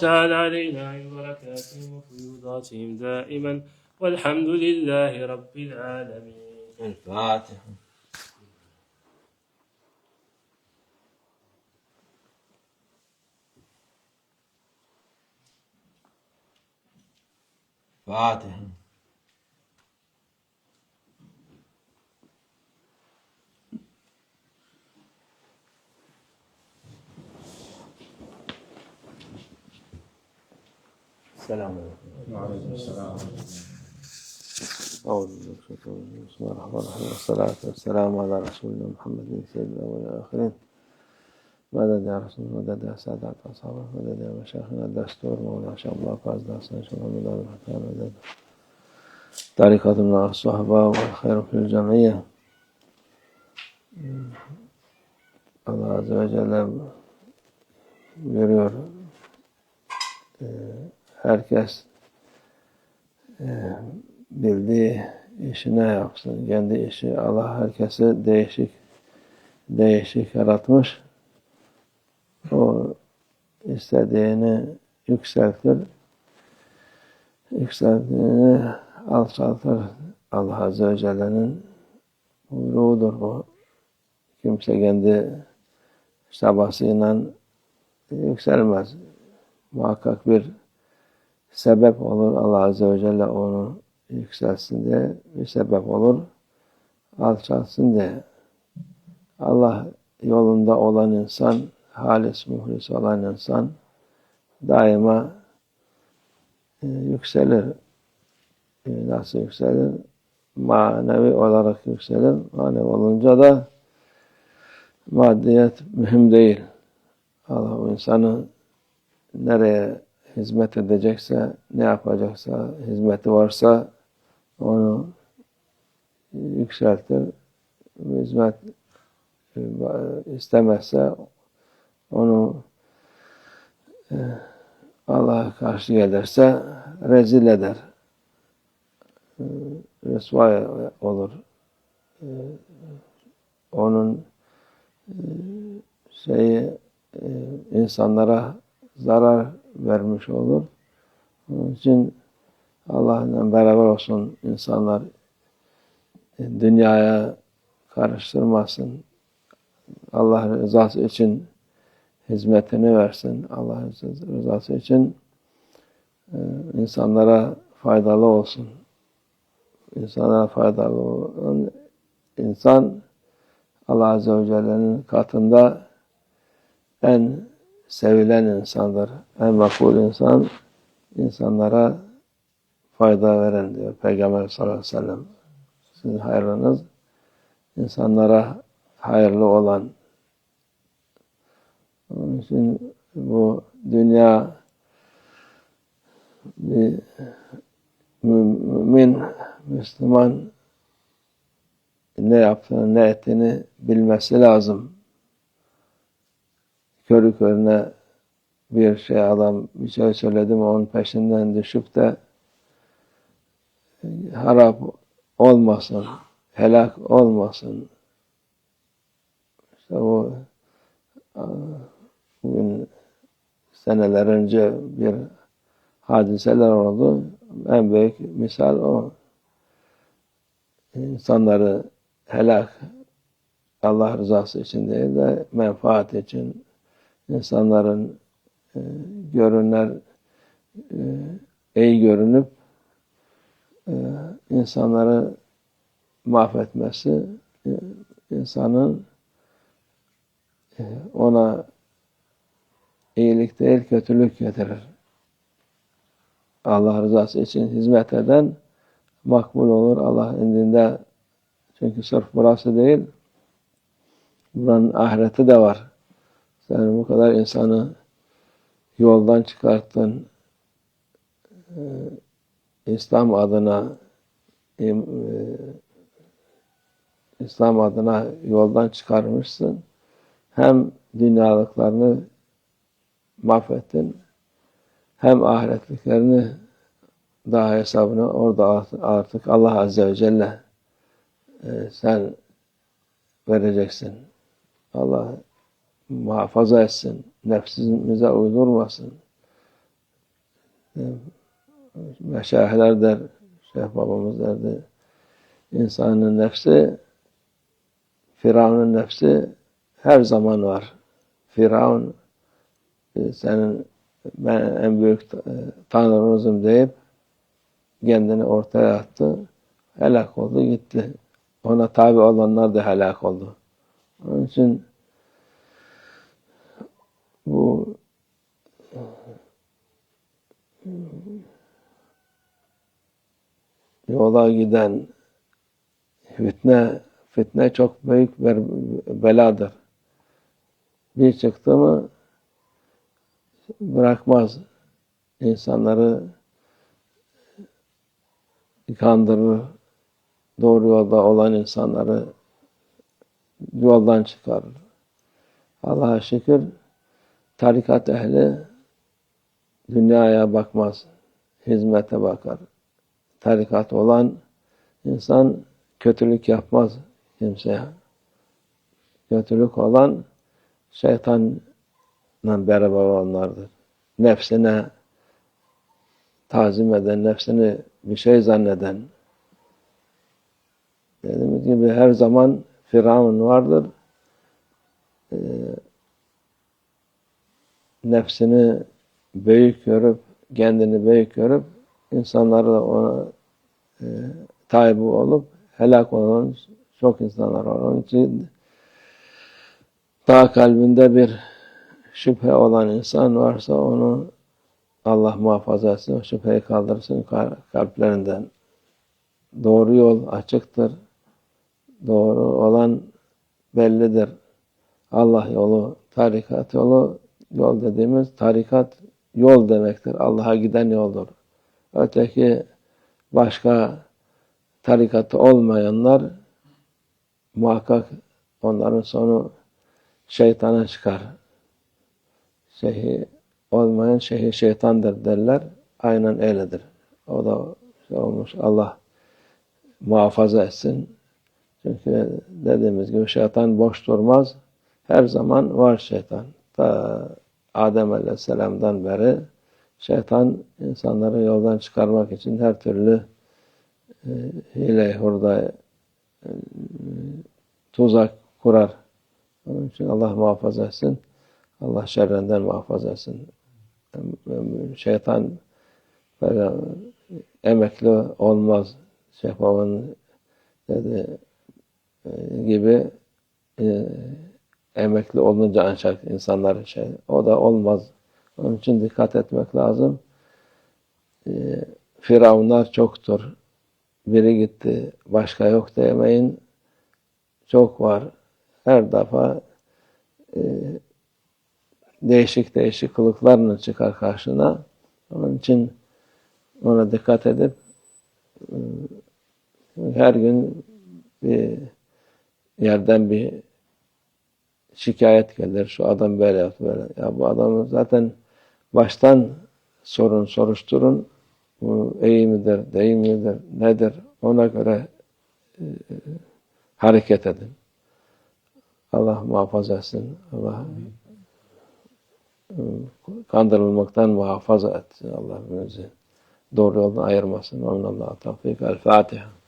تعالى علينا ببركاتهم وفيوضاتهم دائما والحمد لله رب العالمين. الفاتحة. فاتحة. السلام عليكم وعليكم السلام أعوذ بالله من الشيطان الرجيم بسم الله الرحمن الرحيم والصلاة والسلام على رسولنا محمد سيد الأولين والآخرين مدد يا رسول الله مدد يا سادة أصحابه مدد يا مشايخنا الدستور مولانا شاء الله فاز داستان شاء الله مدد الحكام مدد طريقتنا الصحبة والخير في الجمعية Allah Azze ve Celle görüyor. Ee, herkes e, bildiği işine yapsın. Kendi işi Allah herkesi değişik değişik yaratmış. O istediğini yükseltir. Yükseldiğini alçaltır. Allah Azze ve Celle'nin buyruğudur bu. Kimse kendi çabasıyla yükselmez. Muhakkak bir sebep olur. Allah Azze ve Celle onu yükselsin diye bir sebep olur. Alçalsın diye. Allah yolunda olan insan, halis muhlis olan insan daima e, yükselir. E, nasıl yükselir? Manevi olarak yükselir. Manevi olunca da maddiyet mühim değil. Allah o insanı nereye hizmet edecekse, ne yapacaksa, hizmeti varsa onu yükseltir. Hizmet e, istemezse onu e, Allah'a karşı gelirse rezil eder. E, Resvay olur. Onun şeyi insanlara zarar vermiş olur. Onun için Allah'la beraber olsun insanlar dünyaya karıştırmasın. Allah rızası için hizmetini versin. Allah rızası için insanlara faydalı olsun. İnsanlara faydalı olan insan Allah Azze ve Celle'nin katında en sevilen insandır. En makbul insan insanlara fayda veren diyor Peygamber sallallahu aleyhi ve sellem. Sizin hayrınız insanlara hayırlı olan. Onun için bu dünya bir mümin, Müslüman ne yaptığını, ne ettiğini bilmesi lazım. Körü körüne bir şey adam bir şey söyledi mi onun peşinden düşüp de harap olmasın, helak olmasın. İşte o bugün seneler önce bir hadiseler oldu. En büyük misal o. İnsanları helak Allah rızası için değil de menfaat için insanların e, görünler e, iyi görünüp e, insanları mahvetmesi e, insanın e, ona iyilik değil kötülük getirir. Allah rızası için hizmet eden makbul olur Allah indinde çünkü sırf burası değil buranın ahireti de var. Sen bu kadar insanı yoldan çıkarttın. Ee, İslam adına e, İslam adına yoldan çıkarmışsın. Hem dünyalıklarını mahvettin hem ahiretliklerini daha hesabını orada artık Allah Azze ve Celle e, sen vereceksin. Allah muhafaza etsin. Nefsimize uydurmasın. meşayihler der, Şeyh babamız derdi. İnsanın nefsi, Firavun'un nefsi her zaman var. Firavun e, senin ben en büyük e, tanrınızım deyip kendini ortaya attı. Helak oldu gitti. Ona tabi olanlar da helak oldu. Onun için bu yola giden fitne fitne çok büyük bir beladır. Bir çıktı mı bırakmaz. insanları kandırır. Doğru yolda olan insanları yoldan çıkarır. Allah'a şükür tarikat ehli dünyaya bakmaz. Hizmete bakar. Tarikat olan insan kötülük yapmaz kimseye. Kötülük olan şeytanla beraber olanlardır. Nefsine tazim eden, nefsini bir şey zanneden. Dediğimiz gibi her zaman Firavun vardır. Nefsini büyük görüp, kendini büyük görüp, insanları da ona e, tabi olup helak olan çok insanlar var. Onun için daha kalbinde bir şüphe olan insan varsa onu Allah muhafaza etsin, şüpheyi kaldırsın kalplerinden. Doğru yol açıktır. Doğru olan bellidir. Allah yolu, tarikat yolu, yol dediğimiz tarikat yol demektir. Allah'a giden yoldur. Öteki başka tarikatı olmayanlar muhakkak onların sonu şeytana çıkar. Şeyhi olmayan şeyhi şeytandır derler. Aynen öyledir. O da şey olmuş. Allah muhafaza etsin. Çünkü dediğimiz gibi şeytan boş durmaz. Her zaman var şeytan. Ta Adem Aleyhisselam'dan beri şeytan insanları yoldan çıkarmak için her türlü e, hile hurda e, tuzak kurar. Onun için Allah muhafaza etsin. Allah şerrinden muhafaza etsin. Şeytan böyle emekli olmaz. Şefavın dedi e, gibi e, emekli olunca ancak insanlar şey o da olmaz. Onun için dikkat etmek lazım. E, Firavunlar çoktur. Biri gitti, başka yok demeyin. Çok var. Her defa e, değişik değişik kılıklarla çıkar karşına. Onun için ona dikkat edip e, her gün bir yerden bir şikayet gelir. Şu adam böyle yaptı böyle. Ya bu adamı zaten baştan sorun, soruşturun. Bu iyi midir, değil midir, nedir? Ona göre e, hareket edin. Allah muhafaza etsin. Allah e, kandırılmaktan muhafaza etsin. Allah bizi doğru yoldan ayırmasın. Onun Allah'a tavfik. El Fatiha.